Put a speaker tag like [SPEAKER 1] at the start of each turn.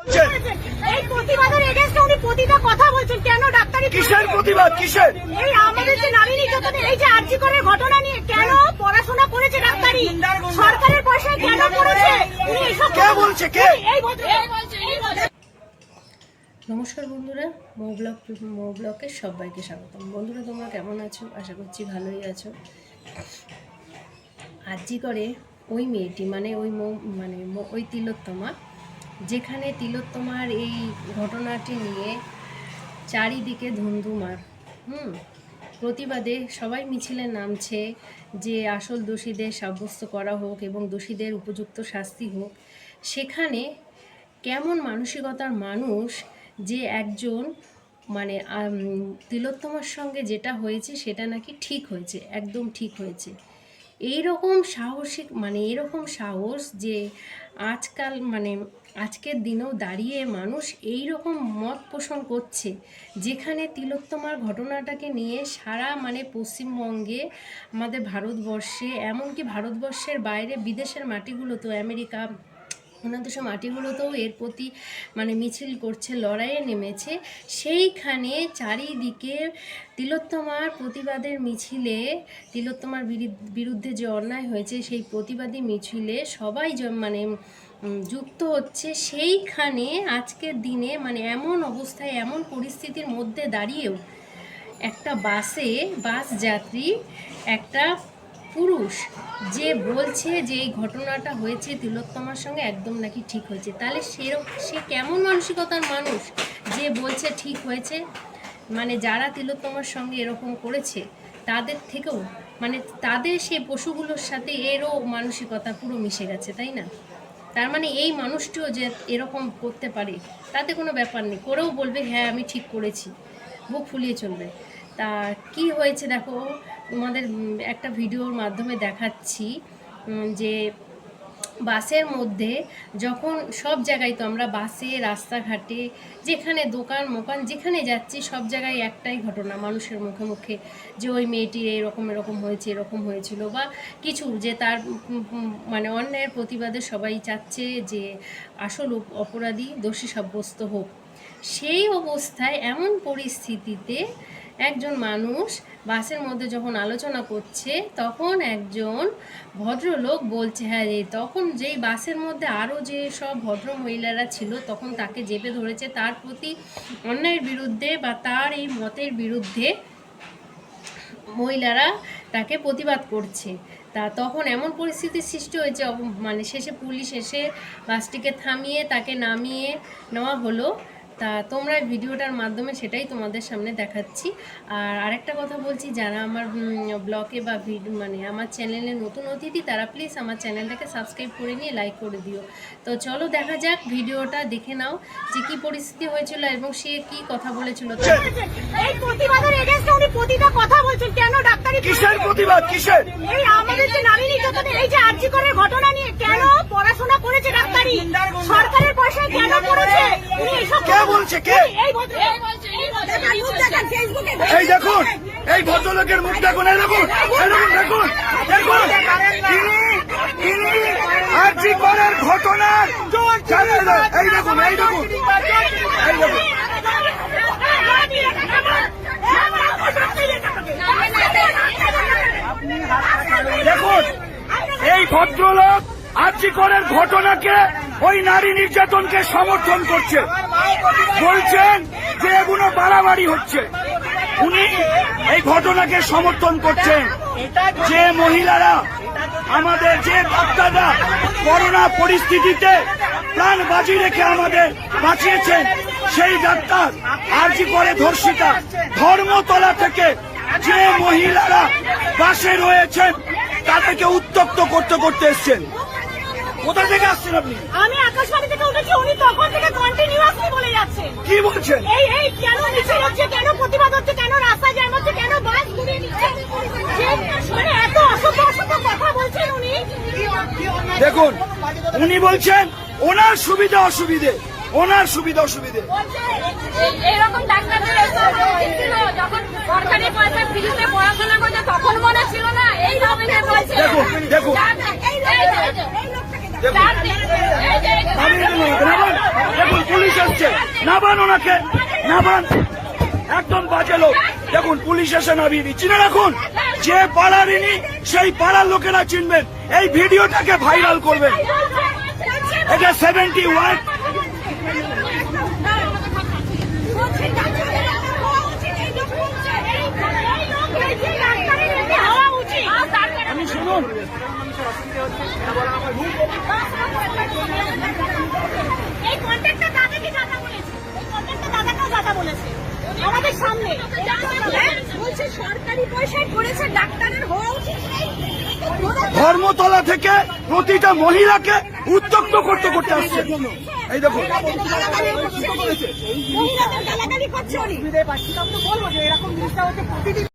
[SPEAKER 1] এই প্রতিবাদের এগেনস্টে উনি প্রতিটা কথা বলছেন। কেন ডাক্তারি
[SPEAKER 2] কিসের প্রতিবাদ? কিসের?
[SPEAKER 1] এই আমাদের যে নারী নির্যাতনের এই যে আর্জি করে ঘটনা নিয়ে কেন পড়াশোনা করেছে ডাক্তারি? সরকারের পয়সায় কেন করেছে? উনি এসব
[SPEAKER 2] কে বলছে, কে?
[SPEAKER 1] এই ভদ্র এই বলছে। এই বলছে।
[SPEAKER 3] নমস্কার বন্ধুরা মো ব্লগ মো ব্লকে সবাইকে স্বাগতম। বন্ধুরা তোমরা কেমন আছো? আশা করছি ভালোই আছো। আজই করে ওই মেয়েটি মানে ওই মৌ- মানে ওই তিলোত্তমা যেখানে তিলোত্তমার এই ঘটনাটি নিয়ে চারিদিকে ধুমধুমার হুম? প্রতিবাদে সবাই মিছিলে নামছে যে আসল দোষীদের সাব্যস্ত করা হোক এবং দোষীদের উপযুক্ত শাস্তি হোক। সেখানে কেমন মানসিকতার মানুষ যে একজন মানে তিলোত্তমার সঙ্গে যেটা হয়েছে সেটা নাকি ঠিক হয়েছে, একদম ঠিক হয়েছে। এই রকম সাহসিক মানে এরকম সাহস যে আজকাল মানে আজকের দিনেও দাঁড়িয়ে মানুষ এই রকম মত পোষণ করছে, যেখানে তিলোত্তমার ঘটনাটাকে নিয়ে সারা মানে পশ্চিমবঙ্গে, আমাদের ভারতবর্ষে, এমনকি ভারতবর্ষের বাইরে বিদেশের মাটিগুলোতেও আমেরিকা অন্যান্য দেশের মাটিগুলোতেও এর প্রতি মানে মিছিল করছে, লড়াইয়ে নেমেছে। সেইখানে চারিদিকে তিলোত্তমার প্রতিবাদের মিছিলে, তিলোত্তমার বিরুদ্ধে যে অন্যায় হয়েছে, সেই প্রতিবাদী মিছিলে সবাই মানে যুক্ত হচ্ছে। সেইখানে আজকের দিনে মানে এমন অবস্থায়, এমন পরিস্থিতির মধ্যে দাঁড়িয়েও একটা বাসে, বাস যাত্রী একটা পুরুষ যে বলছে যে এই ঘটনাটা হয়েছে তিলোত্তমার সঙ্গে একদম নাকি ঠিক হয়েছে? তাহলে সেরকম সে কেমন মানসিকতার মানুষ যে বলছে ঠিক হয়েছে? মানে যারা তিলোত্তমার সঙ্গে এরকম করেছে, তাদের থেকেও মানে তাদের সে পশুগুলোর সাথে এরও মানসিকতা পুরো মিশে গেছে, তাই না? তার মানে এই মানুষটিও যে এরকম করতে পারে, তাতে কোনো ব্যাপার নেই। করেও বলবে হ্যাঁ আমি ঠিক করেছি। বুক ফুলিয়ে চলবে। তা কি হয়েছে দেখো? তোমাদের একটা ভিডিওর মাধ্যমে দেখাচ্ছি যে বাসের মধ্যে যখন সব জায়গায় তো আমরা বাসে, রাস্তাঘাটে, যেখানে দোকান, মোকান, যেখানে যাচ্ছি, সব জায়গায় একটাই ঘটনা, মানুষের মুখে মুখে যে ওই মেয়েটির এরকম এরকম হয়েছে, এরকম হয়েছিল বা কিছু যে তার মানে অন্যায়ের প্রতিবাদে সবাই চাচ্ছে যে আসল অপরাধী, দোষী সাব্যস্ত হোক। সেই অবস্থায় এমন পরিস্থিতিতে একজন মানুষ বাসের মধ্যে যখন আলোচনা করছে, তখন একজন ভদ্রলোক বলছে হ্যাঁ রে, তখন যেই বাসের মধ্যে আরও যে সব ভদ্র মহিলারা ছিল, তখন তাকে জেপে ধরেছে। তার প্রতি অন্যায়ের বিরুদ্ধে বা তার এই মতের বিরুদ্ধে মহিলারা তাকে প্রতিবাদ করছে। তা তখন এমন পরিস্থিতির সৃষ্টি হয়েছে মানে শেষে পুলিশ এসে বাসটিকে থামিয়ে তাকে নামিয়ে নেওয়া হলো। তা তোমরা ভিডিওটার মাধ্যমে সেটাই তোমাদের সামনে দেখাচ্ছি। আর আরেকটা কথা বলছি যারা আমার ব্লগে বা ভিডিও মানে আমার চ্যানেলে নতুন অতিথি তারা প্লিজ আমার চ্যানেলটাকে সাবস্ক্রাইব করে নিয়ে লাইক করে দিও। তো চলো দেখা যাক ভিডিওটা দেখে নাও যে কী পরিস্থিতি হয়েছিল এবং সে কী কথা বলেছিল। তা
[SPEAKER 1] এই প্রতিবাদের এগেনস্টে উনি প্রতিটা কথা বলছেন কেন ডাক্তারি
[SPEAKER 2] কিসের প্রতিবাদ কিসের?
[SPEAKER 1] এই আমাদের যে নারী নির্যাতনের এই যে আর্জি করে ঘটনা নিয়ে কেন পড়াশোনা করেছে ডাক্তারি সরকারের পয়সায় কেন করেছে উনি এসব
[SPEAKER 2] কে বলছে, কে?
[SPEAKER 1] এই
[SPEAKER 2] দেখুন এই ভদ্রলোকের মুখ দেখুন এই দেখুন দেখুন দেখুন দেখুন। তিনি করার ঘটনার এই দেখুন এই দেখুন এই দেখুন। দেখুন এই ভদ্রলোক আর্জি করার ঘটনাকে ওই নারী নির্যাতনকে সমর্থন করছে। বলছেন যে এগুলো বাড়াবাড়ি হচ্ছে। উনি এই ঘটনাকে সমর্থন করছেন যে মহিলারা আমাদের যে ডাক্তাররা করোনা পরিস্থিতিতে প্রাণ বাজি রেখে আমাদের বাঁচিয়েছেন, সেই ডাক্তার আর্জি করে ধর্ষিতা ধর্মতলা থেকে যে মহিলারা বাসে রয়েছেন, তাদেরকে উত্তপ্ত করতে করতে এসছেন। কোথা থেকে আসছেন আপনি?
[SPEAKER 1] আমি আকাশবাণী থেকে উঠেছি, উনি তখন থেকে কন্টিনিউয়াসলি বলে যাচ্ছেন
[SPEAKER 2] কি বলছেন
[SPEAKER 1] এই এই কেন মিছিল হচ্ছে কেন প্রতিবাদ হচ্ছে? কেন রাস্তায় জ্যাম হচ্ছে? কেন বাস ঘুরিয়ে নিচ্ছে? মানে এত অসভ্য অসভ্য কথা বলছেন উনি।
[SPEAKER 2] দেখুন উনি বলছেন ওনার সুবিধা অসুবিধে ওনার সুবিধা অসুবিধে।
[SPEAKER 1] এরকম ডাক্তারদের যখন সরকারি পয়সা ফ্রিতে পড়াশোনা করছে তখন মনে ছিল না এই রকমের বলছে।
[SPEAKER 2] দেখুন, দেখুন। দেখুন। পুলিশ হচ্ছে নাবান ওনাকে, নাবান। একদম বাজে লোক। দেখুন, পুলিশ এসে নামিয়ে চিনে রাখুন, যে পাড়ার ইনি, সেই পাড়ার লোকেরা চিনবেন। এই ভিডিওটাকে ভাইরাল করবেন। এটা সেভেন্টি ওয়ান আমি শুনুন
[SPEAKER 1] এই কন্ট্রাক্টটা দাদাকে দাদা বলেছে এই কন্ট্রাক্টটা দাদাকেও দাদা বলেছে আমাদের সামনে হ্যাঁ? বলছে সরকারি পয়সায় করেছে ডাক্তারের হওয়া উচিত নেই।
[SPEAKER 2] ধর্মতলা থেকে প্রতিটা মহিলাকে উত্তক্ত করতে করতে আসছে এই
[SPEAKER 1] দেখো। মহিলাদের গালাগালি করছে উনি।
[SPEAKER 4] বলব যে এরকম জিনিসটা হচ্ছে প্রতিদিন